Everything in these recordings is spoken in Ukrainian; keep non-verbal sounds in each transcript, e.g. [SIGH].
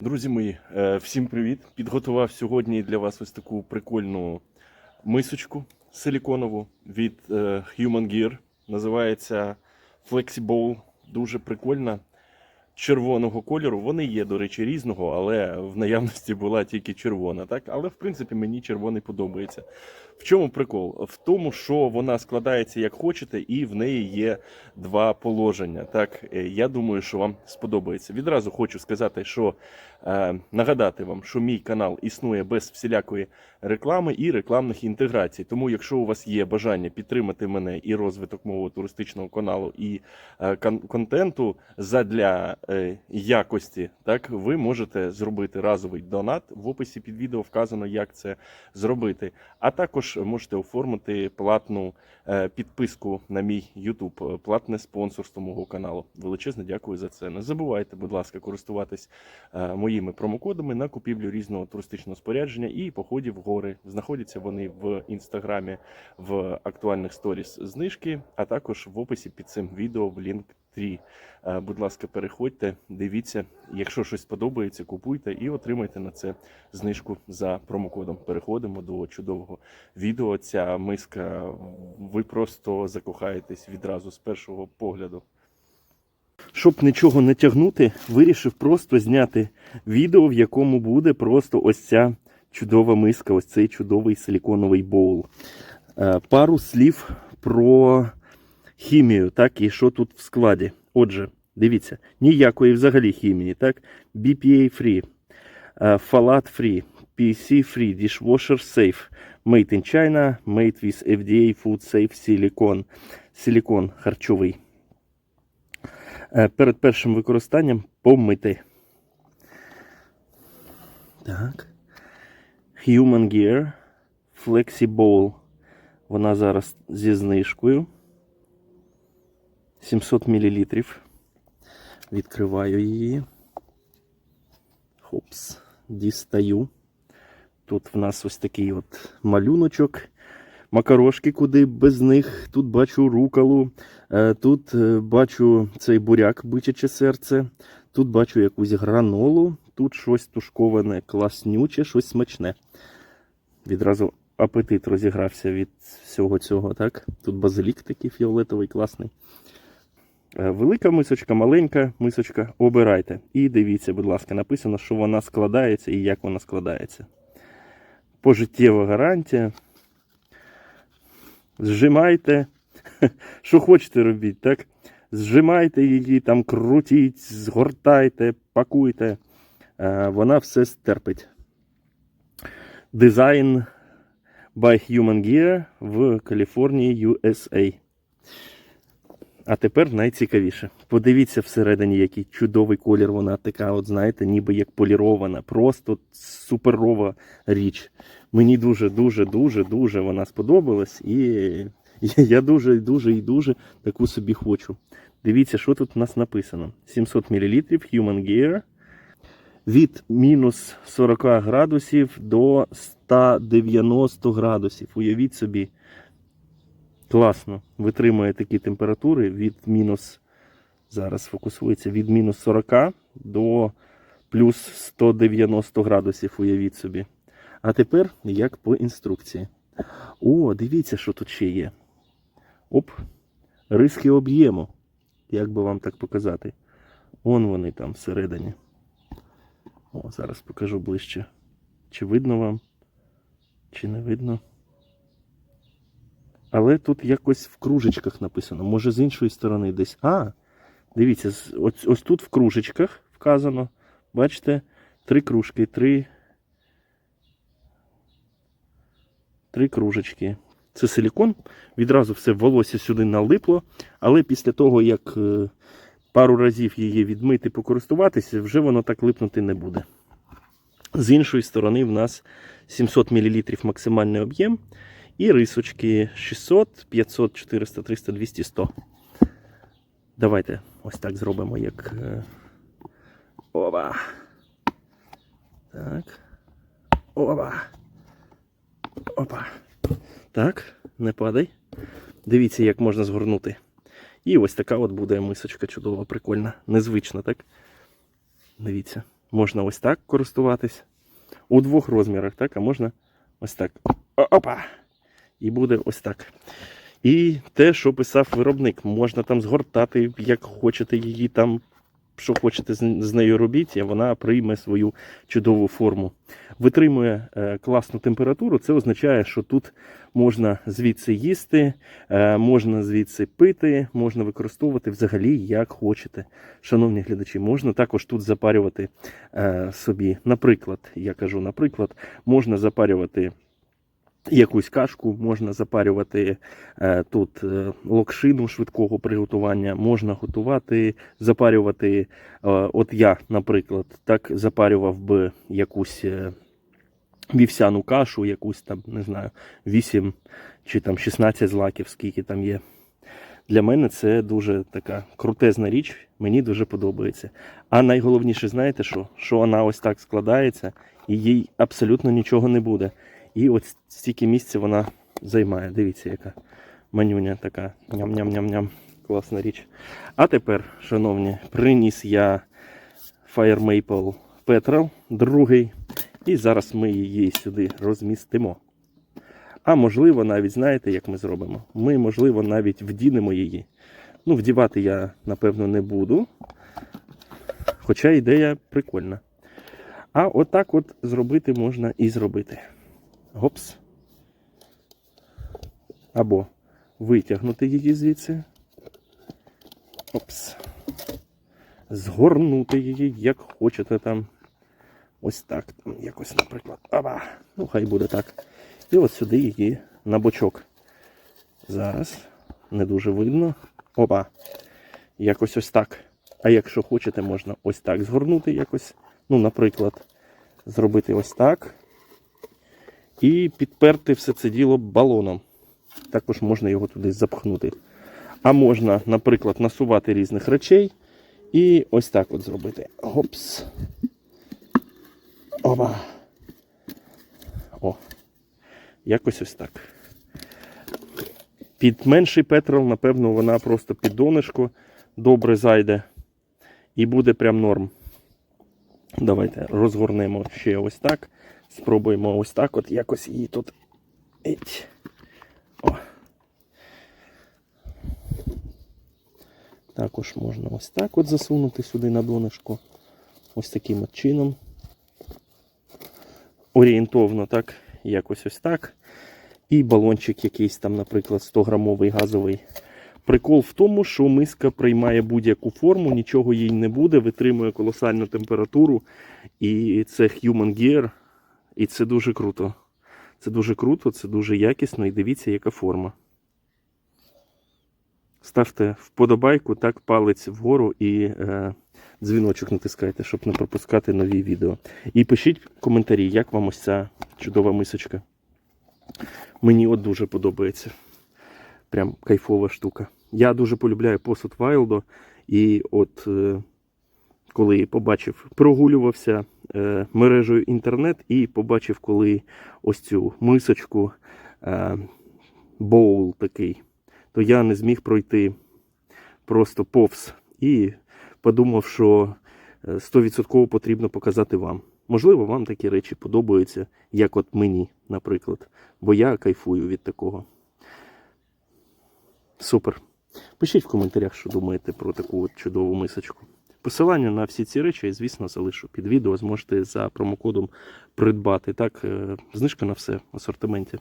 Друзі мої, е, всім привіт! Підготував сьогодні для вас ось таку прикольну мисочку силіконову від е, Human Gear. Називається Flexibowl. Дуже прикольна. Червоного кольору. Вони є, до речі, різного, але в наявності була тільки червона. Так? Але в принципі мені червоний подобається. В чому прикол? В тому, що вона складається як хочете, і в неї є два положення. Так, Е, я думаю, що вам сподобається. Відразу хочу сказати, що е, нагадати вам, що мій канал існує без всілякої реклами і рекламних інтеграцій. Тому, якщо у вас є бажання підтримати мене і розвиток мого туристичного каналу і е, кон- контенту задля якості, так ви можете зробити разовий донат. В описі під відео вказано, як це зробити. А також можете оформити платну е, підписку на мій YouTube, е, платне спонсорство мого каналу. Величезне дякую за це. Не забувайте, будь ласка, користуватись е, моїми промокодами на купівлю різного туристичного спорядження і походів в гори. Знаходяться вони в інстаграмі в актуальних сторіс знижки, а також в описі під цим відео в лінк 3. Будь ласка, переходьте, дивіться. Якщо щось подобається, купуйте і отримайте на це знижку за промокодом. Переходимо до чудового відео. Ця миска, ви просто закохаєтесь відразу з першого погляду. Щоб нічого не тягнути, вирішив просто зняти відео, в якому буде просто ось ця чудова миска, ось цей чудовий силіконовий боул. Е, Пару слів про хімію, так, і що тут в складі. Отже, дивіться, ніякої взагалі хімії, так? BPA free, е, Phthalate free, PC free, dishwasher safe, made in China, made with FDA food safe silicone. Силікон харчовий. Е, Перед першим використанням помити. Так. Human Gear Flexibowl. Вона зараз зі знижкою. 700 мл. Відкриваю її. Хопс. Дістаю. Тут в нас ось такий от малюночок. Макарошки, куди без них. Тут бачу рукалу. Е, Тут е, бачу цей буряк, бичаче серце. Тут бачу якусь гранолу. Тут щось тушковане, класнюче, щось смачне. Відразу апетит розігрався від всього цього, так? Тут базилік такий фіолетовий, класний. Е, Велика мисочка, маленька мисочка, обирайте. І дивіться, будь ласка, написано, що вона складається і як вона складається. Пожиттєва гарантія. Зжимайте. [LAUGHS] Що хочете робіть, так? Зжимайте її, там крутіть, згортайте, пакуйте. Е, Вона все стерпить. Дизайн by Human Gear в Каліфорнії, USA. А тепер найцікавіше. Подивіться всередині, який чудовий колір вона така, от знаєте, ніби як полірована. Просто суперова річ. Мені дуже, дуже, дуже, дуже вона сподобалась. І я дуже, дуже і дуже таку собі хочу. Дивіться, що тут у нас написано: 700 мл Human Gear від мінус 40 градусів до 190 градусів. Уявіть собі, класно витримує такі температури від мінус, зараз фокусується, від мінус 40 до плюс 190 градусів, уявіть собі. А тепер як по інструкції. О, дивіться, що тут ще є. Оп, риски об'єму. Як би вам так показати? Вон вони там всередині. О, зараз покажу ближче. Чи видно вам, чи не видно. Але тут якось в кружечках написано. Може з іншої сторони десь. А, дивіться, ось, ось тут в кружечках вказано. Бачите, три кружки, три. Три кружечки. Це силікон. Відразу все волосся сюди налипло. Але після того, як е, пару разів її відмити, покористуватися, вже воно так липнути не буде. З іншої сторони, в нас 700 мл максимальний об'єм. І рисочки 600, 500, 400, 300, 200, 100. Давайте ось так зробимо, як. е, Оба. Так. Оба. Опа. Так, не падай. Дивіться, як можна згорнути. І ось така от буде мисочка чудова, прикольна. Незвична, так? Дивіться. Можна ось так користуватись. У двох розмірах, так, а можна ось так. Опа! І буде ось так. І те, що писав виробник, можна там згортати, як хочете її там, що хочете з нею робіть, і вона прийме свою чудову форму. Витримує е, класну температуру, це означає, що тут можна звідси їсти, е, можна звідси пити, можна використовувати взагалі як хочете. Шановні глядачі, можна також тут запарювати е, собі. Наприклад, я кажу, наприклад, можна запарювати якусь кашку, можна запарювати е, тут е, локшину швидкого приготування, можна готувати, запарювати. Е, от я, наприклад, так запарював би якусь вівсяну кашу, якусь там, не знаю, 8 чи там 16 злаків, скільки там є. Для мене це дуже така крутезна річ, мені дуже подобається. А найголовніше, знаєте що? Що вона ось так складається і їй абсолютно нічого не буде. І от стільки місця вона займає. Дивіться, яка манюня така. Ням-ням-ням-ням. Класна річ. А тепер, шановні, приніс я Fire Maple Petrol, другий. І зараз ми її сюди розмістимо. А можливо, навіть знаєте, як ми зробимо? Ми, можливо, навіть вдінемо її. Ну, вдівати я, напевно, не буду. Хоча ідея прикольна. А отак от зробити можна і зробити. Гопс. Або витягнути її звідси. Опс. Згорнути її, як хочете там. Ось так. Там якось, наприклад. Аба. Ну, хай буде так. І от сюди її на бочок. Зараз. Не дуже видно. Опа. Якось ось так. А якщо хочете, можна ось так згорнути якось. Ну, наприклад, зробити ось так. І підперти все це діло балоном. Також можна його туди запхнути. А можна, наприклад, насувати різних речей. І ось так от зробити. Гопс. Опа. О. Якось ось так. Під менший петрол, напевно, вона просто під донышко добре зайде. І буде прям норм. Давайте розгорнемо ще ось так. Спробуємо ось так от якось її тут. О. Також можна ось так от засунути сюди на донышко. Ось таким от чином. Орієнтовно, так, якось ось так. І балончик якийсь там, наприклад, 100-грамовий газовий. Прикол в тому, що миска приймає будь-яку форму, нічого їй не буде, витримує колосальну температуру. І це Human Gear. І це дуже круто. Це дуже круто, це дуже якісно і дивіться, яка форма. Ставте вподобайку, так, палець вгору і е, дзвіночок натискайте, щоб не пропускати нові відео. І пишіть коментарі, як вам ось ця чудова мисочка. Мені от дуже подобається. Прям кайфова штука. Я дуже полюбляю посуд Вайлдо. І от е, коли побачив, прогулювався е, мережею інтернет і побачив, коли ось цю мисочку, е, боул такий, то я не зміг пройти просто повз і подумав, що е, 100% потрібно показати вам. Можливо, вам такі речі подобаються, як от мені, наприклад. Бо я кайфую від такого. Супер. Пишіть в коментарях, що думаєте про таку от чудову мисочку. Посилання на всі ці речі, я, звісно, залишу під відео. Зможете за промокодом придбати. Так, е, знижка на все в асортименті.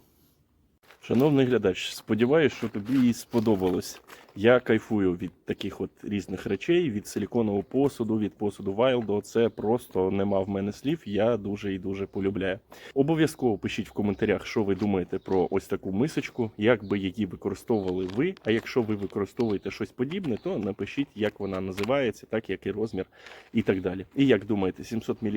Шановний глядач, сподіваюся, що тобі сподобалось. Я кайфую від таких от різних речей, від силіконового посуду, від посуду Вайлдо. Це просто нема в мене слів. Я дуже і дуже полюбляю. Обов'язково пишіть в коментарях, що ви думаєте про ось таку мисочку, як би її використовували ви. А якщо ви використовуєте щось подібне, то напишіть, як вона називається, так який розмір і так далі. І як думаєте, 700 мл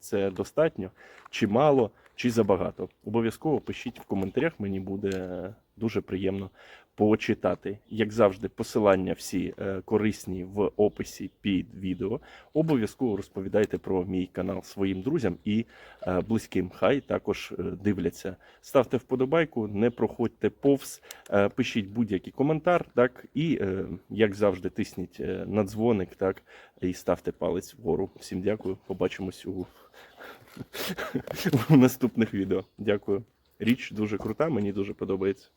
це достатньо, чи мало, чи забагато? Обов'язково пишіть в коментарях, мені буде дуже приємно почитати. Як завжди, посилання всі е, корисні в описі під відео. Обов'язково розповідайте про мій канал своїм друзям і е, близьким. Хай також е, дивляться. Ставте вподобайку, не проходьте повз, пишіть будь-який коментар, так і як завжди, тисніть на дзвоник, так і ставте палець вгору. Всім дякую. Побачимось у, [LAUGHS] у наступних відео. Дякую. Річ дуже крута, мені дуже подобається.